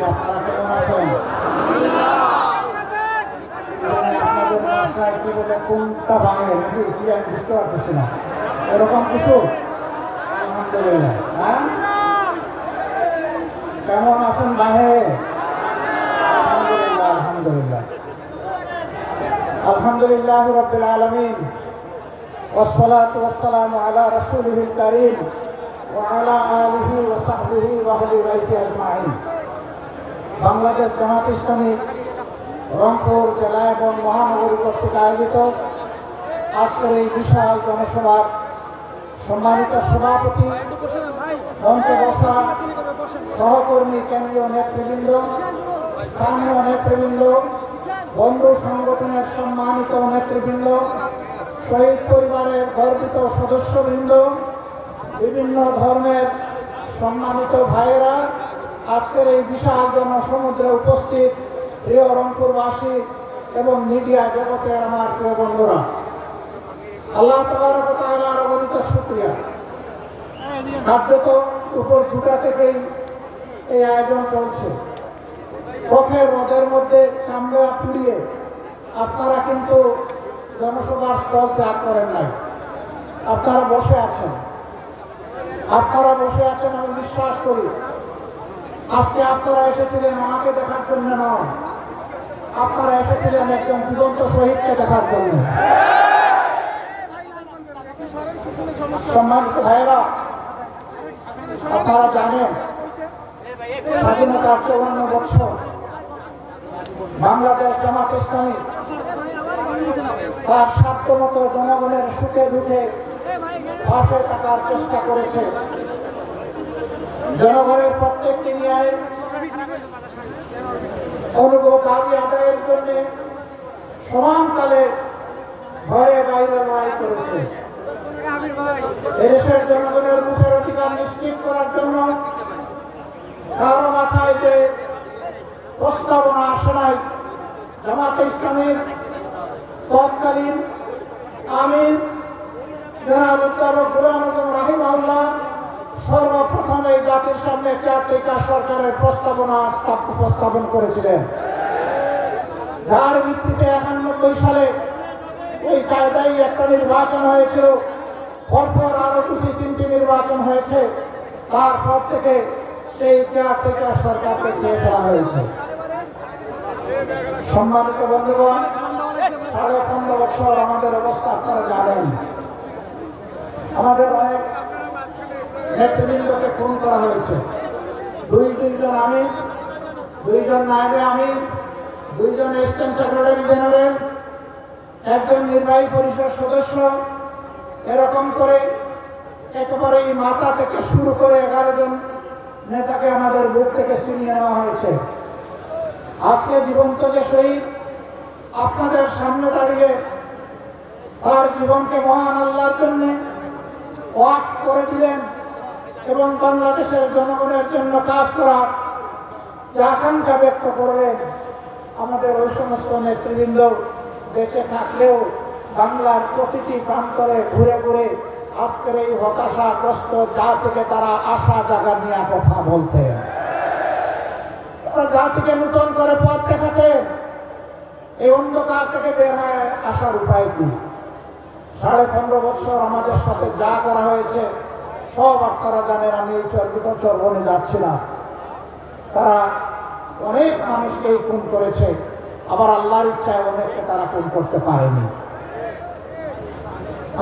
আপনারা কেমন আছেন এখানে আপনাদের ভাষায় কি বলে কোনটা ভাঙে নাকি কি আমি বুঝতে পারতেছি না এরকম কিছু আলহামদুলিল্লাহ হ্যাঁ কেমন আছেন বাহে আলহামদুলিল্লাহ আলহামদুলিল্লাহ আলহামদুলিল্লাহ রবিল আলমিন والصلاة والسلام على رسوله الكريم وعلى آله وصحبه وأهل بيته أجمعين বাংলাদেশ জামাত ইসলামী রংপুর জেলা এবং মহানগরী কর্তৃক আয়োজিত আজকের এই বিশাল জনসভার সম্মানিত সভাপতি বসা সহকর্মী কেন্দ্রীয় নেতৃবৃন্দ, স্থানীয় নেতৃবৃন্দ, বন্ধু সংগঠনের সম্মানিত নেতৃবৃন্দ, শহীদ পরিবারের গর্বিত সদস্যবৃন্দ, বিভিন্ন ধর্মের সম্মানিত ভাইয়েরা আজকের এই বিশাল জনসমুদ্রে উপস্থিত প্রিয় রংপুরবাসী এবং মিডিয়া জগতের আমার প্রিয় বন্ধুরা, আল্লাহ তালার শুক্রিয়া। কার্যত উপর দুটা থেকেই এই আয়োজন চলছে। পথের রোদের মধ্যে চামড়া পুড়িয়ে আপনারা কিন্তু জনসভার স্থল ত্যাগ করেন নাই। আপনারা বসে আছেন। আপনারা বসে আছেন আমি বিশ্বাস করি। আজকে আপনারা এসেছিলেন আমাকে দেখার জন্য নয়। আপনারা এসেছিলেন একজন জীবন্ত শহীদকে দেখার জন্য। সম্মানিত ভাইয়েরা, আপনারা জানেন স্বাধীনতার চৌয়ান্ন বছর বাংলাদেশ জামাত ইসলামী তার সাধ্য মতো জনগণের সুখে দুঃখে পাশে থাকার চেষ্টা করেছে। জনগণের প্রত্যেকটি ন্যায় অনুভব দাবি আদায়ের জন্য সমানকালে ঘরে বাইরে লড়াই করেছে। এদেশের জনগণের মুখের অধিকার নিশ্চিত করার জন্য কারও মাথায় যে প্রস্তাবনা আসে নাই, জামাতে ইসলামের তৎকালীন আমির জনাব উত্তারক গুলাম আজম রাহিমাউল্লাহ সর্বপ্রথম এই জাতির সামনে কেয়ারটেকার সরকারের প্রস্তাবনা স্থাপ- উপস্থাপন করেছিলেন। যার ভিত্তিতে একানব্বই সালে ওই কায়দায় একটা নির্বাচন হয়েছিল। পরপর আরও দুটি, তিনটি নির্বাচন হয়েছে। তারপর থেকে সেই কেয়ারটেকার সরকারকে দিয়ে ফেলা হয়েছে। সম্মানিত বন্ধুগণ, সাড়ে পনেরো বছর আমাদের অবস্থা আপনারা জানেন। আমাদের অনেক নেতৃবৃন্দকে খুন করা হয়েছে। দুই তিনজন আমি দুইজন নায়বে আমি দুইজন অ্যাসিস্ট্যান্ট সেক্রেটারি জেনারেল, একজন নির্বাহী পরিষদ সদস্য, এরকম করে একেবারে এই মাথা থেকে শুরু করে এগারো জন নেতাকে আমাদের বুক থেকে ছিনিয়ে নেওয়া হয়েছে। আজকে জীবন্ত যে শহীদ, আপনাদের সামনে দাঁড়িয়ে তার জীবনকে মহান আল্লাহর জন্য ওয়াক করে দিলেন। এবং বাংলাদেশের জনগণের জন্য কাজ করার যে আকাঙ্ক্ষা ব্যক্ত করলেন আমাদের ওই সমস্ত নেতৃবৃন্দ বেঁচে থাকলেও বাংলার প্রতিটি প্রান্তরে ঘুরে ঘুরে আজকের এই হতাশাগ্রস্ত যা থেকে তারা আশা জাগা নিয়ে কথা বলতেন। তারা থেকে নূতন করে পথ দেখাতেন। এই অন্ধকার থেকে বের হয়ে আসার উপায় কি? সাড়ে পনেরো বছর আমাদের সাথে যা করা হয়েছে সব আপনারা জানেন আমি এই চর্বিত চর্বনে যাচ্ছি না তারা অনেক মানুষকেই খুন করেছে। আবার আল্লাহর ইচ্ছায় অনেককে তারা খুন করতে পারেনি।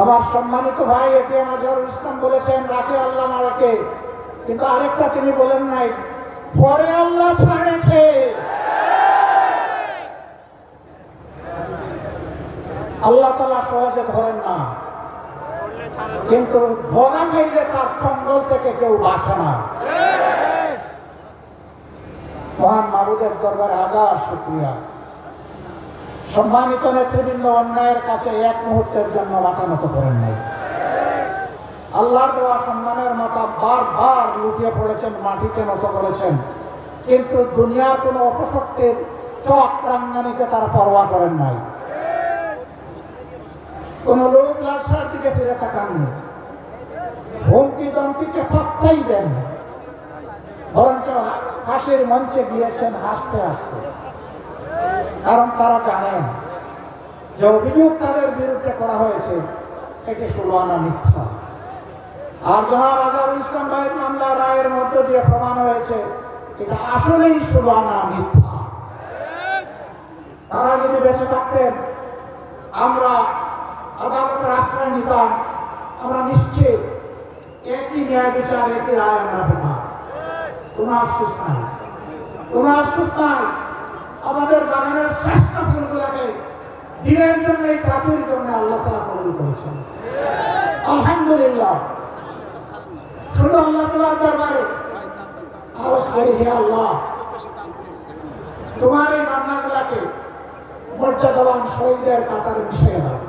আমার সম্মানিত ভাই এটিএম আজহারুল ইসলাম বলেছেন, রাতে আল্লাহ মারাকে। কিন্তু আরেকটা তিনি বলেন নাই, পরে আল্লাহ ছাড়ে কে আল্লাহ তালা সহজে ধরেন না। কিন্তু ধরা খাইলে তার সঙ্গল থেকে কেউ বাঁচে না। মহান মাবুদের দরবারে হাজার শুক্রিয়া। সম্মানিত নেতৃবৃন্দ, অন্যায়ের কাছে এক মুহূর্তের জন্য মাথা নত করেন নাই। আল্লাহর দেওয়া সম্মানের মাথা বারবার লুটিয়ে পড়েছেন, মাটিতে নত করেছেন। কিন্তু দুনিয়ার কোনো অপশক্তির চক প্রাঙ্গানিকে তারা পরোয়া করেন নাই। কোন লোক দিকে ফিরে তাকাননি হুমকি দমকিকে পাত্তাই দেন না। বরঞ্চ হাসির মঞ্চে গিয়েছেন হাসতে হাসতে। কারণ তারা জানেন, যে অভিযোগ তাদের বিরুদ্ধে করা হয়েছে এটি সুলানা মিথ্যা। আর জনাব আজারুল ইসলাম ভাইয়ের মামলা রায়ের মধ্য দিয়ে প্রমাণ হয়েছে, এটা আসলেই সুলানা মিথ্যা। তারা যদি বেঁচে থাকতেন, আমরা আদালতের আশ্রয় নিতাম। আমরা নিশ্চিত একই ন্যায় বিচার, একই রায় আমরা পেতাম কোনো আফসোস নাই। কোনো আফসোস নাই। আমাদের বাগানের শ্রেষ্ঠ ফুলগুলোকে দিনের জন্য, এই জাতির জন্য আল্লাহ তালা কবুল করেছেন। আলহামদুলিল্লাহ। শুধু আল্লাহ তালার দরবারে। আওয়াজ করি হে আল্লাহ। তোমার এই রান্নাগুলাকে মর্যাদাবান শহীদের কাতারে মিশিয়ে দাও।